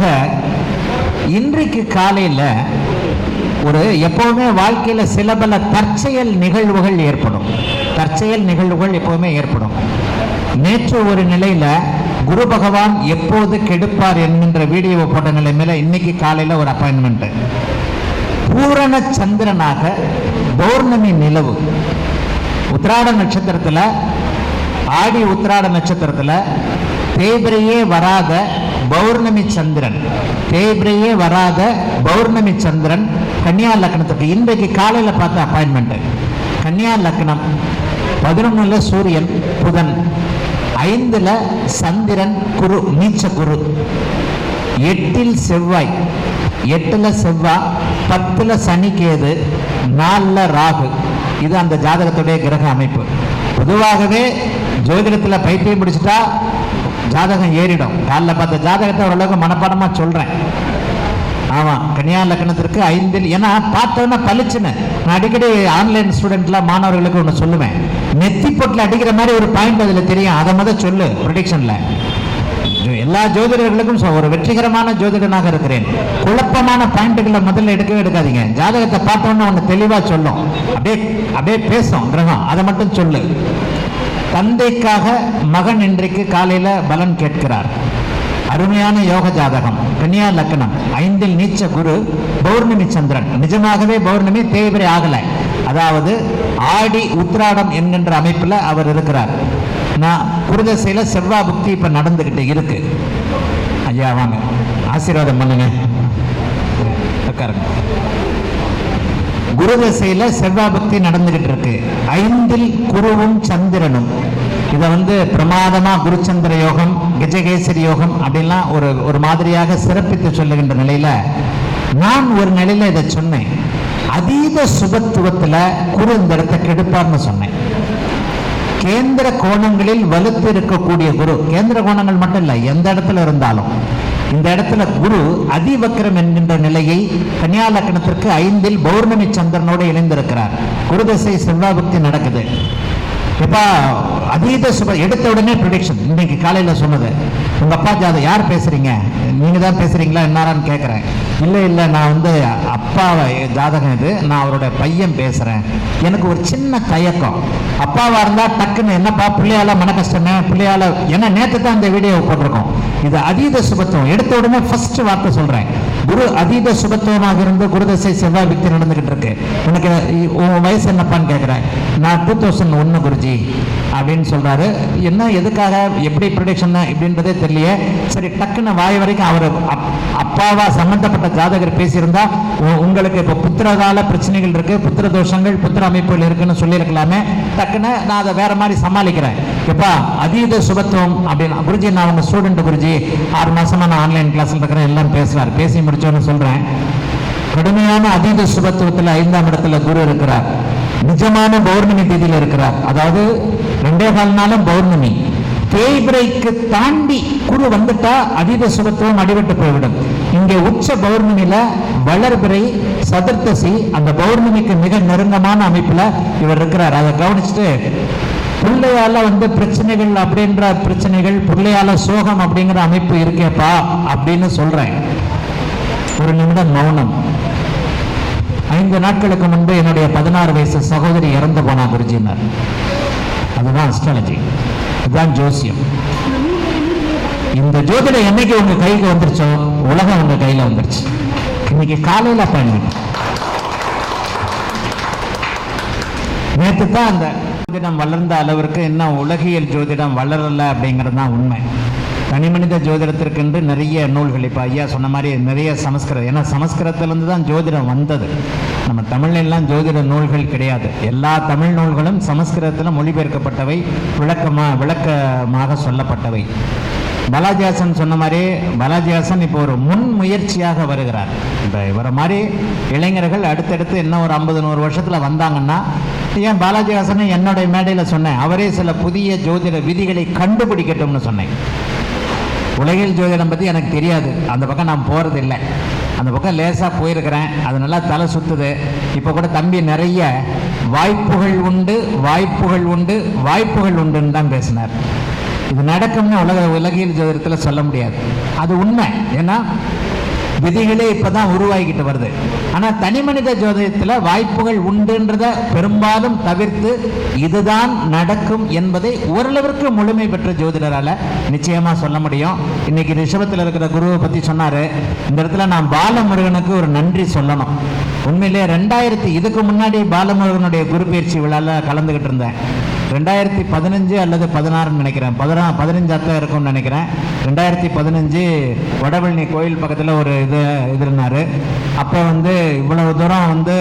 ஆக இன்றைக்கு காலையில் ஒரு எப்போவுமே வாழ்க்கையில் சில பல தற்செயல் நிகழ்வுகள் ஏற்படும். தற்செயல் நிகழ்வுகள் எப்போவுமே ஏற்படும். நேற்று ஒரு நிலையில குரு பகவான் எப்போது கெடுப்பார் என்கின்ற வீடியோவை போட்ட நிலைமையில இன்னைக்கு காலையில் ஒரு அப்பாயின்மெண்ட் பூரண சந்திரனாக பௌர்ணமி நிலவு. உத்திராட நட்சத்திரத்தில் ஆடி உத்திராட நட்சத்திரத்தில் தேய்பிரையே வராத பௌர்ணமி சந்திரன். தேய்பிரையே வராத பௌர்ணமி சந்திரன் கன்னியா லக்னத்துக்கு. இன்றைக்கு காலையில் பார்த்த அப்பாயின்மெண்ட் கன்னியா லக்னம் பதினொன்னுல சூரியன் புதன் ஐந்துல சந்திரன் குரு நீச்ச குரு. எட்டில் செவ்வாய் எட்டுல செவ்வாய் பத்துல சனிக்கேது நாலுல ராகு. இது அந்த ஜாதகத்துடைய கிரக அமைப்பு. பொதுவாகவே ஜோதிடத்தில் பைத்தியம் பிடிச்சிட்டா ஜாதகம் ஏறிடும். காலில் பார்த்த ஜாதகத்தை ஓரளவுக்கு மனப்பாடமா சொல்றேன். ஆமா கன்னியா லக்னத்திற்கு ஐந்தில் ஏன்னா பார்த்தோன்னா பளிச்சுன்னு. நான் அடிக்கடி ஆன்லைன் ஸ்டூடெண்ட்லாம் மாணவர்களுக்கு ஒன்று சொல்லுவேன். நெத்தி பொட்டில் அடிக்கிற மாதிரி ஒரு பாயிண்ட் அதில் தெரியும். அதை முதல் சொல்லு ப்ரொடிக்ஷனில் எல்லா ஜோதிடர்களுக்கும் சொ- ஒரு வெற்றிகரமான ஜோதிடனாக இருக்கிறேன். குழப்பமான பாயிண்ட்டுகளை முதல்ல எடுக்கவே எடுக்காதீங்க. ஜாதகத்தை பார்த்தோன்னே ஒன்று தெளிவாக சொல்லும். அப்படியே அப்படியே பேசும் கிரகம். அதை மட்டும் சொல்லு. தந்தைக்காக மகன் இன்றைக்கு காலையில பலன் கேட்கிறார். அருமையான யோக ஜாதகம் கன்னியா லக்னம் ஐந்தில் நீச்ச குரு பௌர்ணமி சந்திரன். நிஜமாகவே பௌர்ணமி தேய்பிரை ஆகல. அதாவது ஆடி உத்ராடம் என்கின்ற அமைப்புல அவர் இருக்கிறார். நான் குருதசையில செவ்வாய் புக்தி இப்ப நடந்துகிட்டு இருக்கு. ஐயா வாங்க. ஆசீர்வாதம் பண்ணுங்க. உட்காருங்க. குரு திசையில செவ்வாபக்தி நடந்துகிட்டு இருக்கு ஐந்தில் குருவும் சந்திரனும். இதை வந்து பிரமாதமா குருச்சந்திர யோகம் கஜகேசரி யோகம் அப்படின்லாம் ஒரு ஒரு மாதிரியாக சிறப்பித்து சொல்லுகின்ற நிலையில நான் ஒரு நிலையில இதை சொன்னேன். அதீத சுபத்துவத்துல குரு இந்த இடத்தை கெடுப்பார்னு சொன்னேன். கேந்திர கோணங்களில் வலுத்து இருக்கக்கூடிய குரு. கேந்திர கோணங்கள் மட்டும் இல்லை எந்த இடத்துல இருந்தாலும். இந்த இடத்துல குரு அதிவக்ரம் என்கின்ற நிலையை கன்னியா லக்னத்திற்கு ஐந்தில் பௌர்ணமி சந்திரனோடு இணைந்திருக்கிறார். குரு திசை நடக்குது. இப்போ அதீத சுப எடுத்த உடனே ப்ரொடிக்ஷன் இன்னைக்கு காலையில சொன்னது. உங்கள் அப்பா ஜாதகம் யார் பேசுறீங்க? நீங்கள் தான் பேசுறீங்களா? என்னாரான்னு கேட்குறேன் இல்லை இல்லை நான் வந்து அப்பாவை ஜாதகம் இது நான் அவருடைய பையன் பேசுறேன். எனக்கு ஒரு சின்ன தயக்கம். அப்பாவா இருந்தா டக்குன்னு என்னப்பா பிள்ளையால மன கஷ்டமே பிள்ளையால ஏன்னா நேற்று தான் இந்த வீடியோ போட்டிருக்கோம். இது அதீத சுபத்துவம். எடுத்த உடனே ஃபர்ஸ்ட் வார்த்தை சொல்றேன். குரு அதீத சுபத்துவமாக இருந்து குருதசை செவ்வாய் விக்தி நடந்துகிட்டு இருக்கு. எனக்கு உன் வயசு என்னப்பான்னு கேட்குறேன் நான் டூ தௌசண்ட் ஒன்று குருஜி அப்படின்னு சொல்றாரு. என்ன எதுக்காக எப்படி ப்ரொடக்ஷன் இப்படின்றதே தெரியலையே. சரி டக்குன்னு வாய் வரைக்கும் அவர் அப்பாவா சம்மந்தப்பட்ட ஜாதகர் பேசியிருந்தா உ- உங்களுக்கு இப்போ புத்திரகால பிரச்சனைகள் இருக்கு புத்திர தோஷங்கள் புத்திர அமைப்புகள் இருக்குன்னு சொல்லியிருக்கலாமே. டக்குன்னு நான் அதை வேற மாதிரி சமாளிக்கிறேன். எப்பா அதீத சுபத்துவம் அப்படின்னு குருஜி நான் உங்க ஸ்டூடெண்ட் குருஜி ஆறு மாசமா நான் ஆன்லைன் கிளாஸ்ல இருக்கிறேன் எல்லாம் பேசுறாரு. பேசி முடிச்சோன்னு சொல்றேன். கடுமையான அதீத சுபத்துவத்தில் ஐந்தாம் இடத்துல குரு இருக்கிறார். நிஜமான பௌர்ணமி தேதியில இருக்கிறார். அதாவது ரெண்டே கால் நாளும் பௌர்ணமி. தேய்பிரைக்கு தாண்டி குரு வந்துட்டா அதீத சுபத்துவம் அடிபட்டு போய்விடும். இங்கே உச்ச பௌர்ணமியில வளர்பிறை சதுர்த்தசி அந்த பௌர்ணமிக்கு மிக நெருங்கமான அமைப்புல இவர் இருக்கிறார். அதை கவனிச்சுட்டு பிள்ளையால வந்து பிரச்சனைகள் அப்படின்ற பிரச்சனைகள் பிள்ளையால சோகம் அப்படிங்கிற அமைப்பு இருக்கேப்பா அப்படின்னு சொல்றேன். ஒரு நிமிடம் மௌனம். ஐந்து நாட்களுக்கு முன்பு என்னுடைய பதினாறு வயசு சகோதரி இறந்து போனா குருஜினார் அதுதான் அஸ்ட்ராலஜி அதுதான் ஜோசியம். இந்த ஜோதிடம் என்னைக்கு உங்க கைக்கு வந்துருச்சோ உலகம் உங்க கையில வந்துருச்சு. இன்னைக்கு காலையில அப்பாயின்மெண்ட் நேற்று தான் அந்த ஜோதிடம் வளர்ந்த அளவிற்கு இன்னும் உலகியல் ஜோதிடம் வளரல அப்படிங்கிறது தான் உண்மை. தனிமனித ஜோதிடத்திற்கென்று நிறைய நூல்கள். இப்போ ஐயா சொன்ன மாதிரி நிறைய சமஸ்கிருதம். ஏன்னா சமஸ்கிருதத்திலேருந்து தான் ஜோதிடம் வந்தது. நம்ம தமிழ்லாம் எல்லாம் ஜோதிட நூல்கள் கிடையாது. எல்லா தமிழ் நூல்களும் சமஸ்கிருதத்தில் மொழிபெயர்க்கப்பட்டவை விளக்கமாக விளக்கமாக சொல்லப்பட்டவை. பாலாஜியாசன் சொன்ன மாதிரி பாலாஜியாசன் இப்போ ஒரு முன் முயற்சியாக வருகிறார். இப்போ இவரை மாதிரி இளைஞர்கள் அடுத்தடுத்து இன்னும் ஒரு ஐம்பது நூறு வருஷத்தில் வந்தாங்கன்னா ஏன் பாலாஜிஹாசனை என்னுடைய மேடையில் சொன்னேன். அவரே சில புதிய ஜோதிட விதிகளை கண்டுபிடிக்கட்டும்னு சொன்னேன். உலகில் ஜோதிடம் பற்றி எனக்கு தெரியாது. அந்த பக்கம் நான் போகிறது இல்லை அந்த பக்கம் லேசாக போயிருக்கிறேன். அது நல்லா தலை சுற்றுது இப்போ கூட தம்பி நிறைய வாய்ப்புகள் உண்டு வாய்ப்புகள் உண்டு வாய்ப்புகள் உண்டுன்னு தான் பேசினார். இது நடக்கும்னு உலக உலகியல் ஜோதிடத்தில் சொல்ல முடியாது. அது உண்மை. ஏன்னா விதிகளே இப்பதான் உருவாகிக்கிட்டு வருது. ஆனா தனி மனித ஜோதிடத்தில் வாய்ப்புகள் உண்டுன்றத பெரும்பாலும் தவிர்த்து இதுதான் நடக்கும் என்பதை ஓரளவிற்கு முழுமை பெற்ற ஜோதிடரால நிச்சயமா சொல்ல முடியும். இன்னைக்கு ரிஷபத்தில் இருக்கிற குருவை பத்தி சொன்னாரு. இந்த இடத்துல நான் பாலமுருகனுக்கு ஒரு நன்றி சொல்லணும். உண்மையிலே ரெண்டாயிரத்தி இதுக்கு முன்னாடி பாலமுருகனுடைய குரு பயிற்சி விழால கலந்துகிட்டு இருந்தேன். ரெண்டாயிரத்தி பதினஞ்சு அல்லது பதினாறுன்னு நினைக்கிறேன். பதினா பதினஞ்சாத்தான் இருக்கும்னு நினைக்கிறேன். ரெண்டாயிரத்தி பதினஞ்சு வடபழனி கோயில் பக்கத்தில் ஒரு இது இது இருந்தார். அப்போ வந்து இவ்வளவு தூரம் வந்து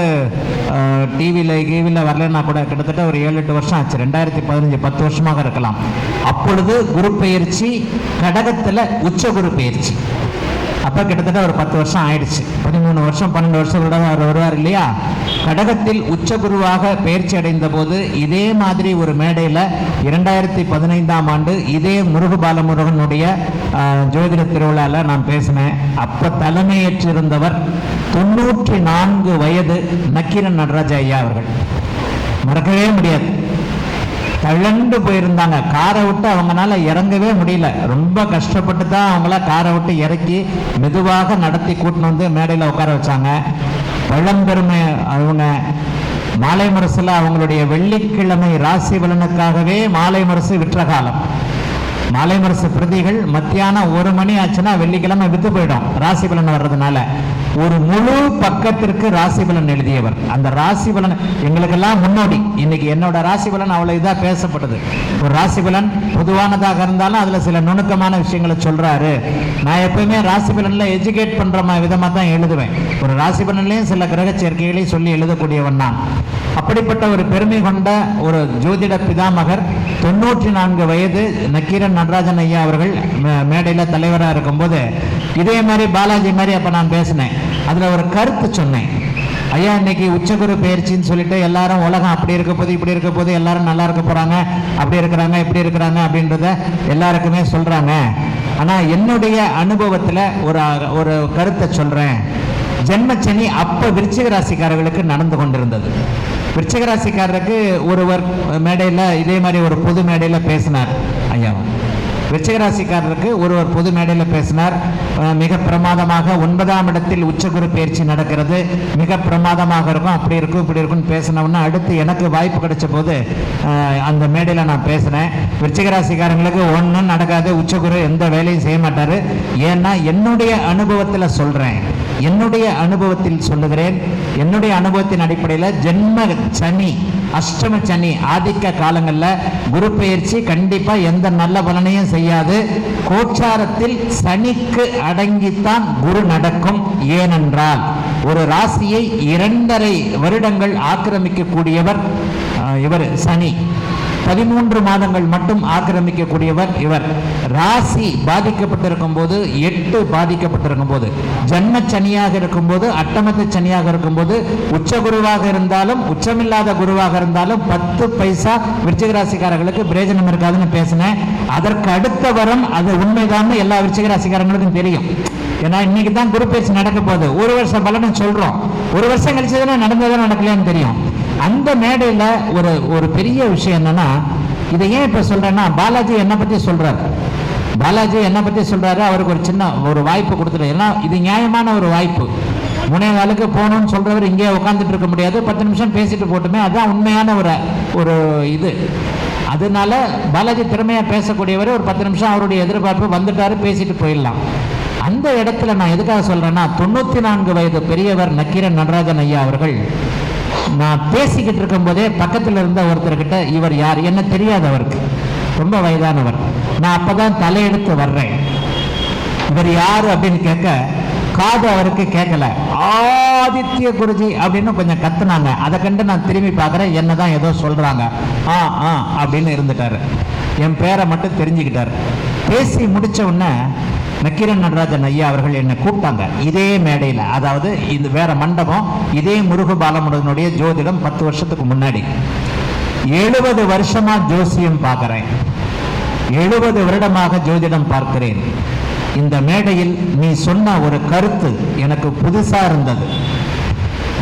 டிவியில் கீவியில் வரலன்னா கூட கிட்டத்தட்ட ஒரு ஏழு எட்டு வருஷம் ஆச்சு. ரெண்டாயிரத்தி பதினஞ்சு பத்து வருஷமாக இருக்கலாம். அப்பொழுது குரு பயிற்சி கடகத்தில் உச்ச குரு பயிற்சி அப்போ கிட்டத்தட்ட ஒரு பத்து வருஷம் ஆயிடுச்சு. பதிமூணு வருஷம் பன்னெண்டு வருஷம் கூட அவர் வருவார் இல்லையா? கடகத்தில் உச்ச குருவாக பயிற்சி அடைந்த போது இதே மாதிரி ஒரு மேடையில் இரண்டாயிரத்தி பதினைந்தாம் ஆண்டு இதே முருகு பாலமுருகனுடைய ஜோதிட திருவிழாவில் நான் பேசினேன். அப்போ தலைமையேற்றிருந்தவர் தொண்ணூற்றி நான்கு வயது நக்கீரன் நடராஜ ஐயா அவர்கள். மறக்கவே முடியாது. தள்ளண்டு போயிருந்தாங்க. காரை விட்டு அவங்களால இறங்கவே முடியல. ரொம்ப கஷ்டப்பட்டு தான் அவங்கள காரை விட்டு இறக்கி மெதுவாக நடத்தி கூட்டின்னு வந்து மேடையில் உட்கார வச்சாங்க. பழம்பெருமை அவங்க மாலை முரசில் அவங்களுடைய வெள்ளிக்கிழமை ராசி பலனுக்காகவே மாலை முரசு விற்ற காலம். மாலை பிரதிகள் மத்தியானம் ஒரு மணி ஆச்சுன்னா வெள்ளிக்கிழமை வித்து போயிடும். ராசி பலன் வர்றதுனால. ஒரு முழு பக்கத்திற்கு ராசி பலன் எழுதியவர். அந்த ராசி பலன் எங்களுக்கெல்லாம் முன்னோடி. இன்னைக்கு என்னோட ராசி பலன் அவ்வளவு இதா பேசப்பட்டது. ஒரு ராசி பலன் பொதுவானதாக இருந்தாலும் அதுல சில நுணுக்கமான விஷயங்களை சொல்றாரு. நான் எப்பயுமே ராசி பலன்ல எஜுகேட் பண்ற விதமா தான் எழுதுவேன். ஒரு ராசி பலன்லயும் சில கிரக சேர்க்கைகளையும் சொல்லி எழுதக்கூடியவன் நான். அப்படிப்பட்ட ஒரு பெருமை கொண்ட ஒரு ஜோதிட பிதாமகர் தொண்ணூற்றி நான்கு வயது நக்கீரன் நடராஜன் ஐயா அவர்கள் மேடையில் தலைவராக இருக்கும்போது இதே மாதிரி பாலாஜி மாதிரி அப்போ நான் பேசினேன். அதில் ஒரு கருத்து சொன்னேன். ஐயா இன்னைக்கு உச்சகுரு பயிற்சின்னு சொல்லிட்டு எல்லாரும் உலகம் அப்படி இருக்க போது இப்படி இருக்க போது எல்லாரும் நல்லா இருக்க போகிறாங்க அப்படி இருக்கிறாங்க இப்படி இருக்கிறாங்க அப்படின்றத எல்லாருக்குமே சொல்கிறாங்க ஆனால் என்னுடைய அனுபவத்தில் ஒரு ஒரு கருத்தை சொல்கிறேன் ஜென்மச்சனி அப்போ விருச்சிக ராசிக்காரர்களுக்கு நடந்து கொண்டிருந்தது. விருச்சிக ராசிக்காரருக்கு ஒருவர் மேடையில் இதே மாதிரி ஒரு பொது மேடையில் பேசினார் ஐயா. விச்சகராசிக்காரருக்கு ஒருவர் பொது மேடையில் பேசினார். மிக பிரமாதமாக ஒன்பதாம் இடத்தில் உச்சகுரு பயிற்சி நடக்கிறது. மிக பிரமாதமாக இருக்கும். அப்படி இருக்கும் இப்படி இருக்கும்னு பேசினவுடனே அடுத்து எனக்கு வாய்ப்பு கிடைச்ச போது அந்த மேடையில் நான் பேசினேன். விருச்சிக ராசிக்காரங்களுக்கு ஒன்றும் நடக்காது. உச்சகுரு எந்த வேலையும் செய்ய மாட்டார். ஏன்னா என்னுடைய அனுபவத்தில் சொல்கிறேன் என்னுடைய அனுபவத்தில் சொல்லுகிறேன். என்னுடைய அனுபவத்தின் அடிப்படையில் ஜென்ம சனி அஷ்டம சனி ஆதிக்க காலங்களில் குரு பயிற்சி கண்டிப்பாக எந்த நல்ல பலனையும் செய்யாது. கோச்சாரத்தில் சனிக்கு அடங்கித்தான் குரு நடக்கும். ஏனென்றால் ஒரு ராசியை இரண்டரை வருடங்கள் ஆக்கிரமிக்கக்கூடியவர் இவர் சனி. பதிமூன்று மாதங்கள் மட்டும் ஆக்கிரமிக்கக்கூடியவர் இவர். ராசி பாதிக்கப்பட்டிருக்கும் போது எட்டு பாதிக்கப்பட்டிருக்கும் போது ஜன்ம சனியாக இருக்கும் போது அட்டமத்து சனியாக இருக்கும்போது உச்ச குருவாக இருந்தாலும் உச்சமில்லாத குருவாக இருந்தாலும் பத்து பைசா விருச்சிக ராசிக்காரர்களுக்கு பிரயோஜனம் இருக்காதுன்னு பேசினேன். அதற்கு அடுத்த வரம் அது உண்மைதான் எல்லா விருச்சிக ராசிக்காரங்களுக்கும் தெரியும். ஏன்னா இன்னைக்கு தான் குரு பேச்சு நடக்க போகுது. ஒரு வருஷம் பலனை சொல்றோம். ஒரு வருஷம் கழிச்சதுன்னா நடந்ததான் நடந்ததா நடக்கலையான்னு தெரியும். அந்த மேடையில் ஒரு ஒரு பெரிய விஷயம் என்னன்னா இதை ஏன் இப்போ சொல்றேன்னா பாலாஜி என்னை பற்றி சொல்றாரு. பாலாஜி என்னை பற்றி சொல்றாரு அவருக்கு ஒரு சின்ன ஒரு வாய்ப்பு கொடுத்துரு. ஏன்னா இது நியாயமான ஒரு வாய்ப்பு. முனைவாளுக்கு போகணும்னு சொல்றவர் இங்கே உட்காந்துட்டு இருக்க முடியாது. பத்து நிமிஷம் பேசிட்டு போட்டுமே அதுதான் உண்மையான ஒரு ஒரு இது. அதனால பாலாஜி திறமையாக பேசக்கூடியவர் ஒரு பத்து நிமிஷம் அவருடைய எதிர்பார்ப்பு வந்துட்டாரு பேசிட்டு போயிடலாம். அந்த இடத்துல நான் எதுக்காக சொல்றேன்னா தொண்ணூற்றி நான்கு வயது பெரியவர் நக்கீரன் நடராஜன் ஐயா அவர்கள் நான் பேசிக்கிட்டு இருக்கும்போதே பக்கத்தில் இருந்த ஒருத்தர்கிட்ட இவர் யார்? என்ன தெரியாது அவருக்கு. ரொம்ப வயதானவர். நான் அப்பதான் தலையெடுத்து வர்றேன். இவர் யாரு அப்படின்னு கேட்க காது அவருக்கு கேட்கல. ஆதித்ய குருஜி அப்படின்னு கொஞ்சம் கத்துனாங்க. அதை கண்டு நான் திரும்பி பார்க்குறேன். என்னதான் ஏதோ சொல்றாங்க. ஆ ஆ அப்படின்னு இருந்துட்டாரு. என் பேரை மட்டும் தெரிஞ்சுக்கிட்டாரு. பேசி முடிச்ச உடனே நக்கீரன் நடராஜன் ஐயா அவர்கள் என்னை கூப்பிட்டாங்க. இதே மேடையில் அதாவது இது வேற மண்டபம் இதே முருகு பாலமுருகனுடைய ஜோதிடம் பத்து வருஷத்துக்கு முன்னாடி. எழுபது வருஷமா ஜோசியம் பார்க்கிறேன். எழுபது வருடமாக ஜோதிடம் பார்க்கிறேன். இந்த மேடையில் நீ சொன்ன ஒரு கருத்து எனக்கு புதுசா இருந்தது.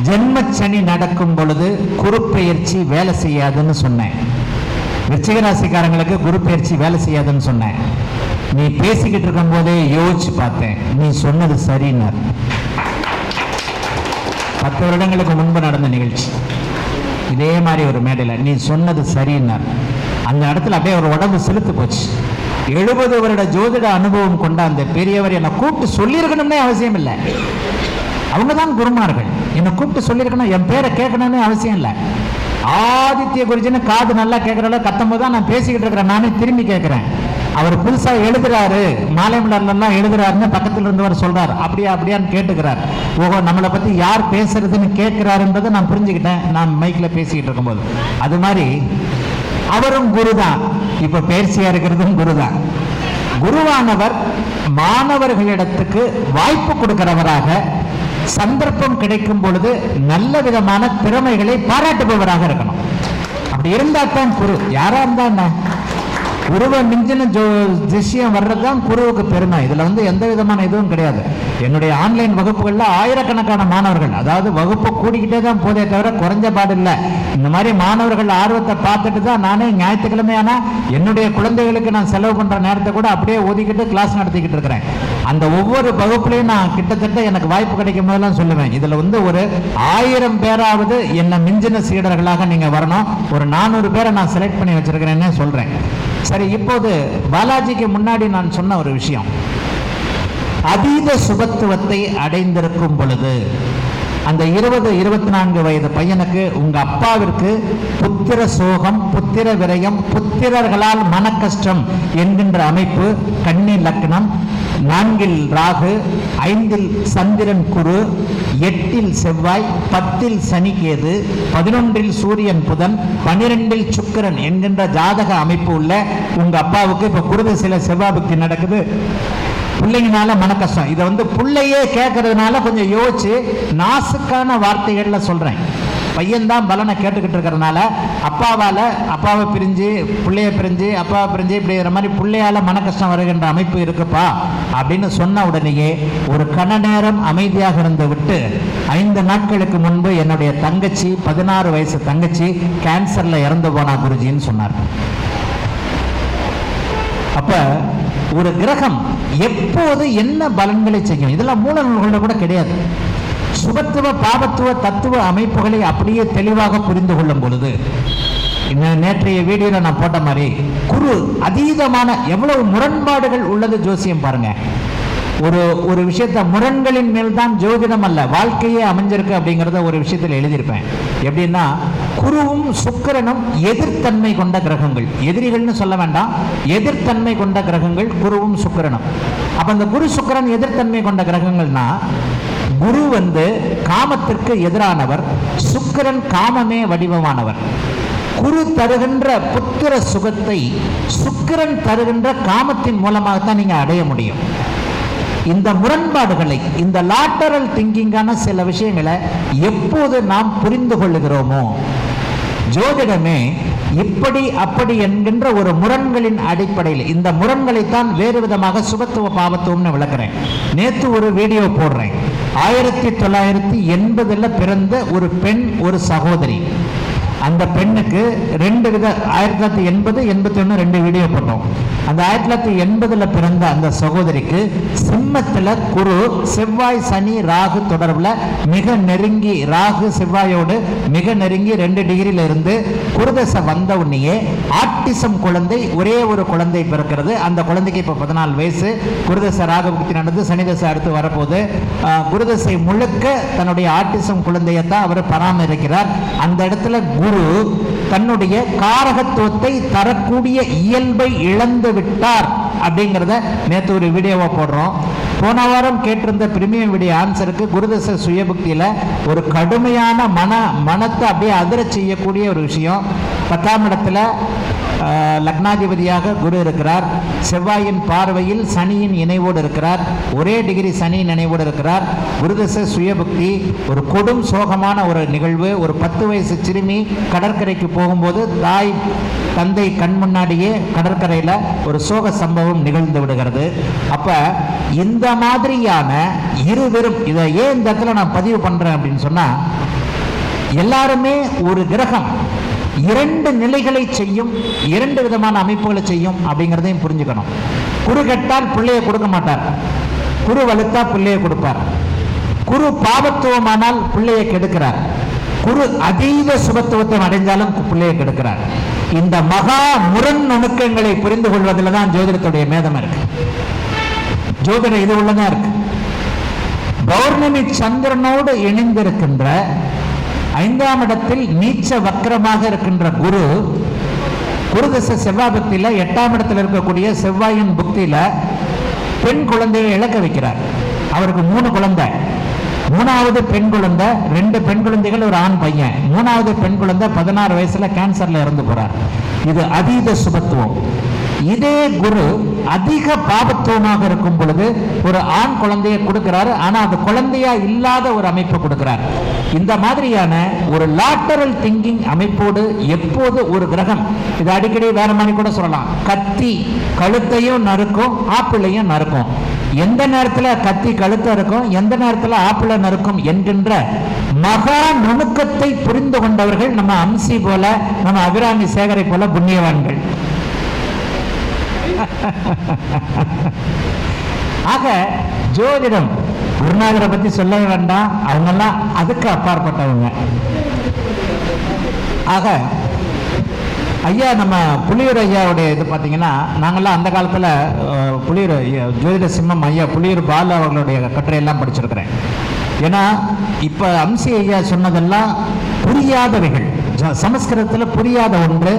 ஜென்மச்சனி நடக்கும் பொழுது குருப்பெயர்ச்சி வேலை செய்யாதுன்னு சொன்னேன். விருச்சிக ராசிக்காரங்களுக்கு குரு பயிற்சி வேலை செய்யாதுன்னு சொன்னேன். நீ பேசிக்கிட்டு இருக்கும் போதே யோசிச்சு பார்த்தேன். நீ சொன்னது சரின்னார். பத்து வருடங்களுக்கு முன்பு நடந்த நிகழ்ச்சி. இதே மாதிரி ஒரு மேடையில் நீ சொன்னது சரின்னார். அந்த இடத்துல அப்படியே ஒரு உடம்பு செலுத்து போச்சு. எழுபது வருட ஜோதிட அனுபவம் கொண்ட அந்த பெரியவர் என்னை கூப்பிட்டு சொல்லியிருக்கணும்னே அவசியம் இல்லை. அவங்க தான் குருமார்கள். என்னை கூப்பிட்டு சொல்லியிருக்கணும் என் பேரை கேட்கணும்னு அவசியம் இல்லை. ஆதித்ய குருஜின்னு காது நல்லா கேட்குற அளவு கத்தும் போது தான் நான் பேசிக்கிட்டு இருக்கிறேன். நானே திரும்பி கேட்குறேன். அவர் புதுசா எழுதுறாரு. மாலை மலர்லாம் எழுதுறாருன்னு பக்கத்துல இருந்தவர் சொல்றாரு. அப்படியா அப்படியான்னு கேட்டுக்கிறார். ஓஹோ நம்மளை பத்தி யார் பேசுறதுன்னு கேட்கிறாருன்றதை நான் புரிஞ்சுக்கிட்டேன். நான் மைக்ல பேசிக்கிட்டு இருக்கும்போது. அது மாதிரி அவரும் குருதான். இப்ப பயிற்சியா இருக்கிறதும் குருதான். குருவானவர் மாணவர்களிடத்துக்கு வாய்ப்பு கொடுக்கிறவராக சந்தர்ப்பம் கிடைக்கும் பொழுது நல்ல விதமான திறமைகளை பாராட்டுபவராக இருக்கணும். அப்படி இருந்தால் தான் குரு. யாரா இருந்தா என்ன? குருவை மிஞ்சின ஜோ விஷயம் வர்றது தான் குருவுக்கு பெருமை. இதுல வந்து எந்த விதமான இதுவும் கிடையாது. என்னுடைய ஆன்லைன் வகுப்புகள்ல ஆயிரக்கணக்கான மாணவர்கள் அதாவது வகுப்பு கூடிக்கிட்டே தான் போதே தவிர குறைஞ்ச பாடு இல்லை. இந்த மாதிரி மாணவர்கள் ஆர்வத்தை பார்த்துட்டு தான் நானே ஞாயிற்றுக்கிழமை என்னுடைய குழந்தைகளுக்கு நான் செலவு பண்ற நேரத்தை கூட அப்படியே ஒதுக்கிட்டு கிளாஸ் நடத்திக்கிட்டு இருக்கிறேன். அந்த ஒவ்வொரு வகுப்புலையும் நான் கிட்டத்தட்ட எனக்கு வாய்ப்பு கிடைக்கும் போதெல்லாம் சொல்லுவேன். இதுல வந்து ஒரு ஆயிரம் பேராவது என்ன மிஞ்சின சீடர்களாக நீங்க வரணும். ஒரு நானூறு பேரை நான் செலக்ட் பண்ணி வச்சிருக்கிறேன்னு சொல்றேன். சரி இப்போது பாலாஜிக்கு முன்னாடி நான் சொன்ன ஒரு விஷயம். அதீத சுபத்துவத்தை அடைந்திருக்கும் பொழுது அந்த இருபது இருபத்தி நான்கு வயது பையனுக்கு உங்க அப்பாவிற்கு புத்திர சோகம் புத்திர விரயம் புத்திரர்களால் மன கஷ்டம் என்கின்ற அமைப்பு கண்ணி லக்னம் நான்கில் ராகு ஐந்தில் சந்திரன் குரு எட்டில் செவ்வாய் பத்தில் சனிக்கேது பதினொன்றில் சூரியன் புதன் பனிரெண்டில் சுக்கிரன் என்கின்ற ஜாதக அமைப்பு உள்ள உங்க அப்பாவுக்கு இப்ப குருதசையில செவ்வாய் புக்தி நடக்குது. பிள்ளைங்கனால மன கஷ்டம். இதை வந்து பிள்ளையே கேட்கறதுனால கொஞ்சம் யோசிச்சு நாசுக்கான வார்த்தைகள்ல சொல்றேன். பையன்தான் பலனை கேட்டுக்கிட்டு இருக்கிறதுனால அப்பாவால் அப்பாவை பிரிஞ்சு பிள்ளைய பிரிஞ்சு அப்பாவை பிரிஞ்சு இப்படிங்கிற மாதிரி பிள்ளையால் மன கஷ்டம் வருகின்ற அமைப்பு இருக்குப்பா அப்படின்னு சொன்ன உடனேயே ஒரு கண நேரம் அமைதியாக இருந்து விட்டு ஐந்து நாட்களுக்கு முன்பு என்னுடைய தங்கச்சி பதினாறு வயசு தங்கச்சி கேன்சரில் இறந்து போனா குருஜின்னு சொன்னார். அப்போ ஒரு கிரகம் எப்போது என்ன பலன்களை செய்யும்? இதெல்லாம் மூல நூல்களில் கூட கிடையாது. சுபத்துவ பாபத்துவ தத்துவ அமைப்புகளை அப்படியே தெளிவாக புரிந்து கொள்ளும் பொழுது இந்த நேற்றைய வீடியோல நான் போட்ட மாதிரி குரு அதீதமான எவ்வளவு முரண்பாடுகள் உள்ளது ஜோசியம் பாருங்க. ஒரு ஒரு விஷயத்த முரண்களின் மேல் தான் ஜோதிடம் அல்ல வாழ்க்கையே அமைஞ்சிருக்கு அப்படிங்கிறத ஒரு விஷயத்தில் எழுதியிருப்பேன். எப்படின்னா குருவும் சுக்கிரனும் எதிர்த்தன்மை கொண்ட கிரகங்கள். எதிரிகள்னு சொல்ல வேண்டாம் எதிர்த்தன்மை கொண்ட கிரகங்கள் குருவும் சுக்கிரனும். அப்ப அந்த குரு சுக்கிரன் எதிர்த்தன்மை கொண்ட கிரகங்கள்னா குரு வந்து காமத்திற்கு எதிரானவர் சுக்கிரன் காமமே வடிவமானவர். குரு தருகின்ற புத்திர சுகத்தை சுக்கிரன் தருகின்ற காமத்தின் மூலமாகத்தான் நீங்க அடைய முடியும். இந்த முரண்பாடுகளை இந்த லாட்டரல் திங்கிங்கான சில விஷயங்களை எப்போது நாம் புரிந்து கொள்ளுகிறோமோ ஜோதிடமே இப்படி அப்படி என்கின்ற ஒரு முரண்களின் அடிப்படையில் இந்த முரண்களைத்தான் வேறு விதமாக சுபத்துவ பாவத்துவம்னு விளக்குறேன். நேத்து ஒரு வீடியோ போடுறேன். ஆயிரத்தி தொள்ளாயிரத்தி எண்பதுல பிறந்த ஒரு பெண் ஒரு சகோதரி. அந்த பெண்ணுக்கு ரெண்டு வித ஆயிரத்தி தொள்ளாயிரத்தி எண்பது எண்பத்தி ஒன்று ரெண்டு வீடியோ பண்ணோம் அந்த ஆயிரத்தி தொள்ளாயிரத்தி எண்பதுல பிறந்த அந்த சகோதரிக்கு சிம்மத்துல குரு செவ்வாய் சனி ராகு தொடர்புல மிக நெருங்கி ராகு செவ்வாயோடு மிக நெருங்கி ரெண்டு டிகிரியில இருந்து குருதசை வந்த உடனேயே ஆட்டிசம் குழந்தை ஒரே ஒரு குழந்தை பிறக்கிறது. அந்த குழந்தைக்கு இப்போ பதினாலு வயசு. குருதசை ராகபுக்தி நடந்து சனிதசை அடுத்து வரப்போது ஆஹ், குருதசை முழுக்க தன்னுடைய ஆட்டிசம் குழந்தையத்தான் அவர் பராமரிக்கிறார். அந்த இடத்துல குரு குரு தன்னுடைய காரகத்துவத்தை தரக்கூடிய இயல்பை இழந்து விட்டார் அப்படிங்கிறத நேற்று ஒரு வீடியோவை போடுறோம். போன வாரம் கேட்டிருந்த பிரிமியம் வீடியோ ஆன்சருக்கு குருதச சுயபுக்தியில் ஒரு கடுமையான மன மனத்தை அப்படியே அதிர செய்யக்கூடிய ஒரு விஷயம். பத்தாம் இடத்துல லக்னாதிபதியாக குரு இருக்கிறார். செவ்வாயின் பார்வையில் சனியின் இணைவோடு இருக்கிறார். ஒரே டிகிரி சனியின் இணைவோடு இருக்கிறார். குருதச சுயபுக்தி ஒரு கொடும் சோகமான ஒரு நிகழ்வு. ஒரு பத்து வயசு சிறுமி கடற்கரைக்கு போகும்போது தாய் தந்தை கண் முன்னாடியே கடற்கரையில் ஒரு சோக சம்பவம் நிகழ்ந்து விடுகிறது. அப்போ இந்த மாதிரியான இருவரும் இதை ஏன் இந்த இடத்துல நான் பதிவு பண்றேன் அப்படின்னு சொன்னா எல்லாருமே ஒரு கிரகம் இரண்டு நிலைகளை செய்யும் இரண்டு விதமான அமைப்புகளை செய்யும் அப்படிங்கிறதையும் புரிஞ்சுக்கணும். குரு கெட்டால் பிள்ளையை கொடுக்க மாட்டார். குரு வலுத்தா பிள்ளையை கொடுப்பார். குரு பாவத்துவமானால் பிள்ளையை கெடுக்கிறார். குரு அதீத சுபத்துவத்தை அடைஞ்சாலும் பிள்ளையை கெடுக்கிறார். இந்த மகா முரண் நுணுக்கங்களை புரிந்து கொள்வதில் தான் ஜோதிடத்துடைய மேதம் இருக்கு. ஜோதிட இது உள்ளதா இருக்கு? பௌர்ணமி சந்திரனோடு இணைந்திருக்கின்ற ஐந்தாம் இடத்தில் நீச்ச வக்கரமாக இருக்கின்ற குரு குரு திசை செவ்வாய் எட்டாம் இடத்தில் இருக்கக்கூடிய செவ்வாயின் புக்தியில பெண் குழந்தையை இழக்க வைக்கிறார். அவருக்கு மூணு குழந்தை. மூணாவது பெண் குழந்தை ரெண்டு பெண் குழந்தைகள் ஒரு ஆண் பையன். மூணாவது பெண் குழந்தை பதினாறு வயசுல கேன்சர்ல இறந்து போறார். இது அதீத சுபத்துவம். இதே குரு அதிக பாபத்துவமாக இருக்கும் பொழுது ஒரு ஆண் குழந்தையை கொடுக்கிறாரு. ஆனா அது குழந்தையா இல்லாத ஒரு அமைப்பை கொடுக்கிறார். இந்த மாதிரியான ஒரு லாட்டரல் திங்கிங் அமைப்போடு எப்போது ஒரு கிரகம் இது அடிக்கடி வேற மாதிரி கூட சொல்லலாம். கத்தி கழுத்தையும் நறுக்கும் ஆப்பிளையும் நறுக்கும். எந்த நேரத்துல கத்தி கழுத்த இருக்கும் எந்த நேரத்துல ஆப்பிள நறுக்கும் என்கின்ற மகா நுணுக்கத்தை புரிந்து கொண்டவர்கள் நம்ம அம்சி போல நம்ம அபிராமி சேகரை போல புண்ணியவான்கள். ஆக ஜோதிடம் குருநாதரை பத்தி சொல்ல வேண்டாம். அவங்கெல்லாம் அதுக்கு அப்பாற்பட்டவங்க. ஆக ஐயா நம்ம புளியூர் ஐயாவுடைய இது பார்த்தீங்கன்னா நாங்கள்லாம் அந்த காலத்தில் புலியூர் ஜோதிட சிம்மம் ஐயா புளியூர் பாலு அவர்களுடைய கட்டுரையெல்லாம் படிச்சிருக்கிறேன். ஏன்னா இப்போ அம்சி ஐயா சொன்னதெல்லாம் புரியாதவைகள். சமஸ்கிருதத்தில் புரியாத ஒன்று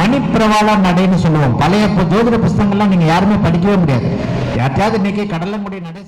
மணிப்பிரவாள நடைன்னு சொல்லுவோம். பழைய ஜோதிட புஸ்தகங்கள்லாம் நீங்கள் யாருமே படிக்கவே முடியாது. யார்த்தையாவது இன்னைக்கு கடலங்குடி நடை